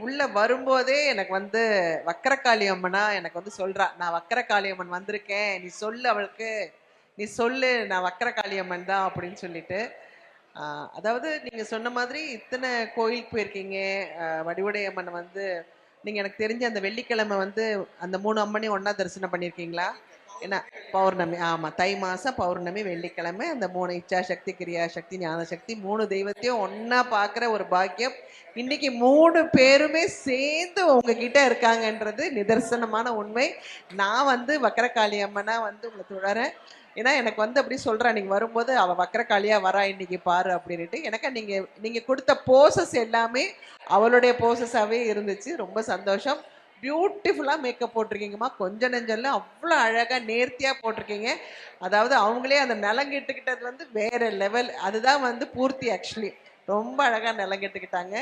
உள்ள வரும்போதே எனக்கு வந்து வக்கரகாளி அம்மனா எனக்கு வந்து சொல்றா நான் வக்கரகாளி அம்மன் வந்திருக்கேன் நீ சொல்லு அவளுக்கு நீ சொல்லு நான் வக்கரகாளி அம்மன் தான் அப்படின்னு சொல்லிட்டு அதாவது நீங்க சொன்ன மாதிரி இத்தனை கோயிலுக்கு போயிருக்கீங்க ஆஹ் வடிவுடை அம்மன் வந்து நீங்க எனக்கு தெரிஞ்ச அந்த வெள்ளிக்கிழமை வந்து அந்த மூணு அம்மனையும் ஒன்னா தரிசனம் பண்ணியிருக்கீங்களா? என்ன பௌர்ணமி ஆமா தை மாசம் பௌர்ணமி வெள்ளிக்கிழமை அந்த மூணு இச்சா சக்தி கிரியா சக்தி ஞான சக்தி மூணு தெய்வத்தையும் ஒன்றா பார்க்குற ஒரு பாக்கியம். இன்னைக்கு மூணு பேருமே சேர்ந்து உங்ககிட்ட இருக்காங்கன்றது நிதர்சனமான உண்மை. நான் வந்து வக்கரகாளி அம்மனா வந்து உங்களை தொடரேன் ஏன்னா எனக்கு வந்து அப்படி சொல்றா நீங்க வரும்போது அவ வக்கரகாளியா வரா இன்னைக்கு பாரு அப்படின்ட்டு எனக்கு நீங்க நீங்க கொடுத்த போசஸ் எல்லாமே அவளுடைய போசஸாவே இருந்துச்சு. ரொம்ப சந்தோஷம். பியூட்டிஃபுல்லாக மேக்கப் போட்டிருக்கீங்கம்மா. கொஞ்ச நெஞ்சல்ல அவ்வளோ அழகாக நேர்த்தியாக போட்டிருக்கீங்க. அதாவது அவங்களே அந்த நிலங்கிட்டுக்கிட்டது வந்து வேறு லெவல் அதுதான் வந்து பூர்த்தி ஆக்சுவலி ரொம்ப அழகாக நிலங்கிட்டுக்கிட்டாங்க.